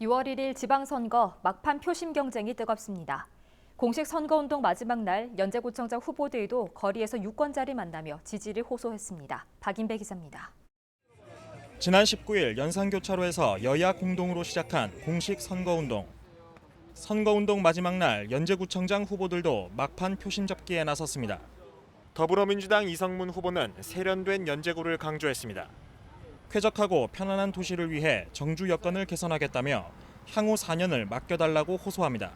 6월 1일 지방선거 막판 표심 경쟁이 뜨겁습니다. 공식 선거운동 마지막 날 연제구청장 후보들도 거리에서 유권자를 만나며 지지를 호소했습니다. 박인배 기자입니다. 지난 19일 연산교차로에서 여야 공동으로 시작한 공식 선거운동. 선거운동 마지막 날 연제구청장 후보들도 막판 표심 잡기에 나섰습니다. 더불어민주당 이성문 후보는 세련된 연제구를 강조했습니다. 쾌적하고 편안한 도시를 위해 정주 여건을 개선하겠다며 향후 4년을 맡겨달라고 호소합니다.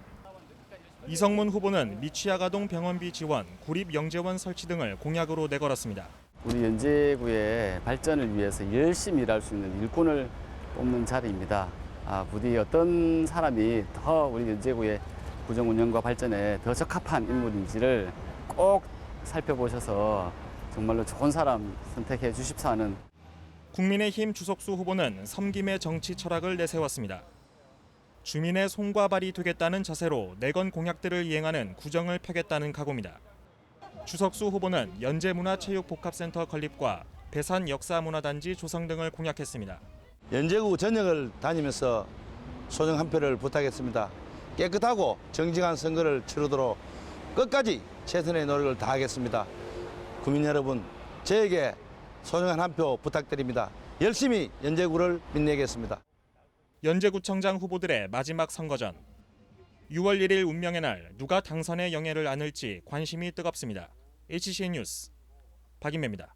이성문 후보는 미취아가동 병원비 지원, 구립 영재원 설치 등을 공약으로 내걸었습니다. 우리 연제구의 발전을 위해서 열심히 일할 수 있는 일꾼을 뽑는 자리입니다. 아, 부디 어떤 사람이 더 우리 연제구의 구정 운영과 발전에 더 적합한 인물인지를 꼭 살펴보셔서 정말로 좋은 사람 선택해 주십사 하는 국민의힘 주석수 후보는 섬김의 정치 철학을 내세웠습니다. 주민의 손과 발이 되겠다는 자세로 내건 공약들을 이행하는 구정을 펴겠다는 각오입니다. 주석수 후보는 연제문화체육복합센터 건립과 배산 역사문화단지 조성 등을 공약했습니다. 연제구 전역을 다니면서 소정 한 표를 부탁했습니다. 깨끗하고 정직한 선거를 치르도록 끝까지 최선의 노력을 다하겠습니다. 국민 여러분, 저에게 소중한 한 표 부탁드립니다. 열심히 연제구를 빛내겠습니다. 연제구청장 후보들의 마지막 선거전. 6월 1일 운명의 날 누가 당선의 영예를 안을지 관심이 뜨겁습니다. HCN 뉴스 박인배입니다.